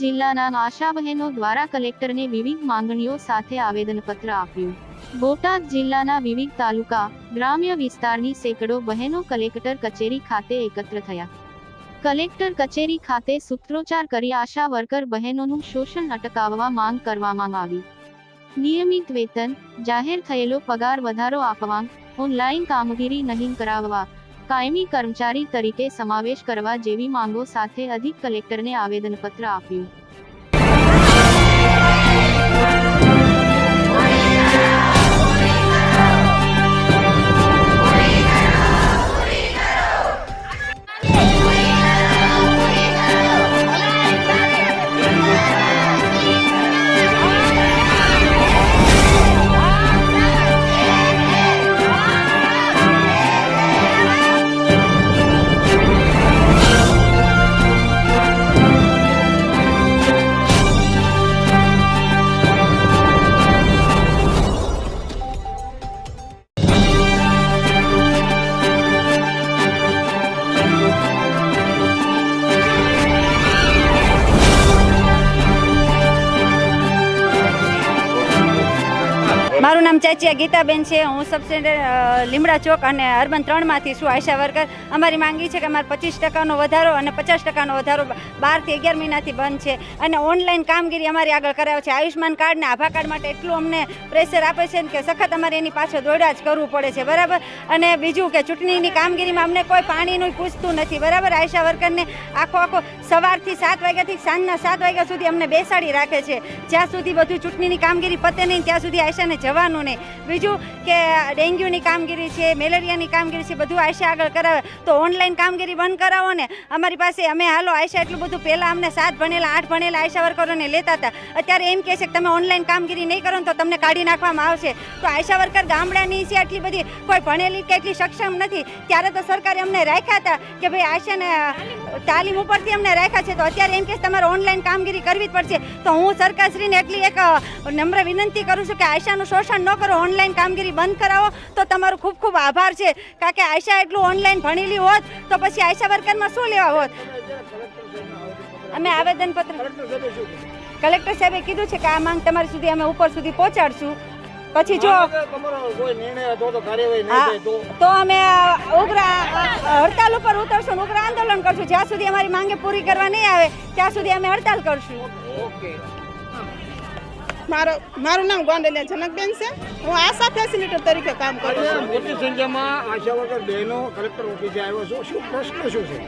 જિલ્લાના આશા બહેનો દ્વારા કલેક્ટરને વિવિધ માંગણીઓ સાથે આવેદનપત્ર આપ્યું. બોટાદ જિલ્લાના વિવિધ તાલુકા, ગ્રામ્ય વિસ્તારની સેંકડો બહેનો કલેક્ટર કચેરી ખાતે એકત્ર થયા. કલેક્ટર કચેરી ખાતે સૂત્રોચ્ચાર કરી આશા વર્કર બહેનોનું શોષણ અટકાવવા માંગ કરવામાં આવી. નિયમિત વેતન, જાહેર થયેલો પગાર વધારો આપવા, ઓનલાઈન કામગીરી નહીં કરાવવા કાયમી કર્મચારી તરીકે સમાવેશ કરવા જેવી માંગો સાથે અધિક કલેક્ટરને આવેદનપત્ર આપ્યું. મારું નામ ચાચિયા ગીતાબેન છે, હું સબ સેન્ટર લીમડા ચોક અને અર્બન ત્રણમાંથી છું, આશા વર્કર. અમારી માંગી છે કે અમારે પચીસ ટકાનો વધારો અને પચાસ ટકાનો વધારો બારથી અગિયાર મહિનાથી બંધ છે. અને ઓનલાઈન કામગીરી અમારી આગળ કરાવે છે. આયુષ્માન કાર્ડ ને આભા કાર્ડ માટે એટલું અમને પ્રેશર આપે છે કે સખત અમારે એની પાછળ દોડા જ કરવું પડે છે. બરાબર? અને બીજું કે ચૂંટણીની કામગીરીમાં અમને કોઈ પાણીનું પૂછતું નથી. બરાબર? આશા વર્કરને આખો આખો સવારથી સાત વાગ્યાથી સાંજના સાત વાગ્યા સુધી અમને બેસાડી રાખે છે. જ્યાં સુધી બધું ચૂંટણીની કામગીરી પતે નહીં, ત્યાં સુધી આયશાને જવાનું નહીં બીજું કે ડેન્ગ્યુની કામગીરી છે, મેલેરિયાની કામગીરી છે, બધું આયશા આગળ કરાવે. તો ઓનલાઈન કામગીરી બંધ કરાવો ને. અમારી પાસે અમે હાલો આયશા એટલું બધું પહેલાં અમને સાત ભણેલા, આઠ ભણેલા આયશા વર્કરોને લેતા હતા. અત્યારે એમ કહે છે કે તમે ઓનલાઈન કામગીરી નહીં કરો તો તમને કાઢી નાખવામાં આવશે. તો આયશા વર્કર ગામડાની છે આટલી બધી. કોઈ ભણેલી કે એટલી સક્ષમ નથી. ત્યારે તો સરકારે અમને રાખ્યા હતા કે ભાઈ આયશાને તાલીમ ઉપરથી અમને રાખ્યા છે. તો અત્યારે એમ કે તમારે ઓનલાઈન કામગીરી કરવી જ પડશે. તો હું સરકારશ્રીને એટલી એક નમ્ર વિનંતી કરું છું કે આયશાનું શોષણ ન કરો ઓનલાઈન કામગીરી બંધ કરાવો તો તમારો ખૂબ ખૂબ આભાર છે. કારણ કે આયશા એટલું ઓનલાઈન ભણેલી હોત તો પછી આયશા વર્કરમાં શું લેવા હોત? અમે આવેદનપત્ર કલેક્ટર સાહેબે કીધું છે કે આ માંગ તમારી સુધી અમે ઉપર સુધી પહોંચાડશું. પછી જો તો અમે ઉગ્ર હડતાલ ઉપર ઉતરશું ઉગ્ર આંદોલન કરશું. જ્યાં સુધી અમારી માંગે પૂરી કરવા નહીં આવે ત્યાં સુધી અમે હડતાલ કરશું. ઓકે. મારો મારું નામ ગોંડલિયા જનકબેન છે. હું આશા ફેસિલિટર તરીકે કામ કરું છું. મોટી સંખ્યામાં આશા વગર બહેનો કલેક્ટર ઓફિસે આવ્યો છું. શું પ્રશ્ન શું છે?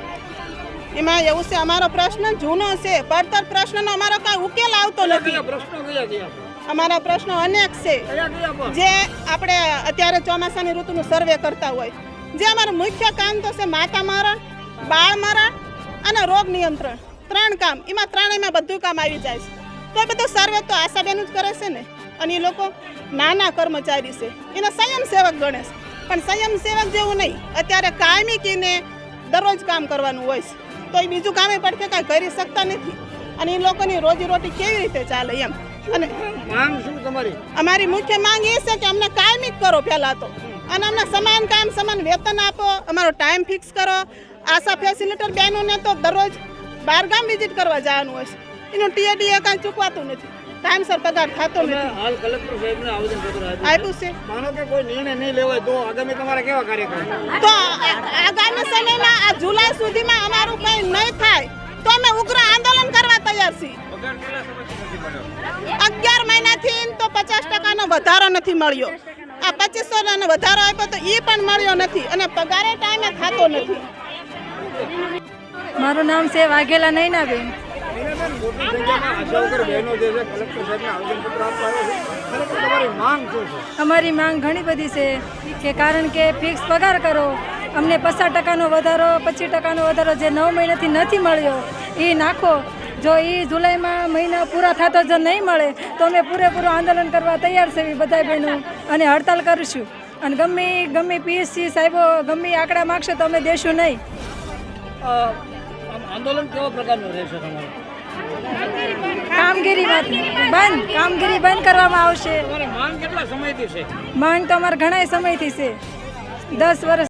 એમાં એવું છે અમારો પ્રશ્ન જૂનો છે પડતર પ્રશ્નનો અમારો કાંઈ ઉકેલ આવતો નથી. પ્રશ્નો કયા કયા? છે અમારા પ્રશ્નો અનેક છે. જે આપણે અત્યારે ચોમાસાની ઋતુનું સર્વે કરતા હોય. જે અમારું મુખ્ય કામ તો છે માતા મરણ બાળ મરણ અને રોગ નિયંત્રણ. ત્રણ કામ. એમાં ત્રણેયમાં બધું કામ આવી જાય છે. તો બધો સર્વે તો આશાબેન જ કરે છે ને. અને એ લોકો નાના કર્મચારી છે. એને સ્વયંસેવક ગણે છે. પણ સ્વયંસેવક જેવું નહીં. અત્યારે કાયમી કીને દરરોજ કામ કરવાનું હોય છે. તો એ બીજું કામે પડખે કાંઈ કરી શકતા નથી. અને એ લોકોની રોજીરોટી કેવી રીતે ચાલે એમ. અને માંગ શું તમારી? અમારી મુખ્ય માંગ એ છે કે અમને કાયમી કરો પહેલાં તો. અને અમને સમાન કામ સમાન વેતન આપો અમારો ટાઈમ ફિક્સ કરો. આશા ફેસિલિટર બહેનોને તો દરરોજ બહારગામ વિઝિટ કરવા જવાનું હોય છે. એનું ટીએડીએ કાંઈ ચૂકવાતું નથી. ટાઈમસર પગાર થતો નથી. હાલ કલેક્ટર સાહેબને આવેદન પત્ર આપ્યું છે. માનો કે કોઈ નિર્ણય નહીં લેવાય તો આગામી તમારા કેવા કાર્યક્રમ તો આગામી સમયમાં આ જુલાઈ સુધીમાં અમારું કંઈ નહીં થાય તો અમે ઉગ્ર આંદોલન કરવા તૈયાર છીએ. અગિયાર મહિનાથી તો પચાસ ટકાનો વધારો નથી મળ્યો. આ પચીસો નો વધારો આપ્યો તો એ પણ મળ્યો નથી અને પગારે ટાઈમે થતો નથી. મારું નામ છે વાઘેલા નૈનાબેન. બેન, મોટી સંખ્યામાં આશા વર્કર બહેનો જે છે કલેક્ટર સાહેબને આવેદનપત્ર આપવા આવ્યો છે. ખરેખર તમારી માંગ શું છે? અમારી માંગ ઘણી બધી છે કે કારણ કે ફિક્સ પગાર કરો અમને પચાસ ટકાનો વધારો પચીસ ટકાનો વધારો જે નવ મહિનાથી નથી મળ્યો એ નાખો. જો એ જુલાઈમાં મહિના પૂરા થતો જો નહીં મળે તો અમે પૂરેપૂરું આંદોલન કરવા તૈયાર છે બધા બહેનો અને હડતાલ કરીશું. અને ગમે ગમે પીએસસી સાહેબો ગમે આંકડા માગશે તો અમે દેશું નહીં. આંદોલન કેવા પ્રકારનું રહેશે તમારું? કામગીરી બંધ. કામગીરી બંધ કરવામાં આવશે. માંગ કેટલા સમયથી છે? માંગ તો અમારે ઘણા સમયથી છે. દસ વર્ષ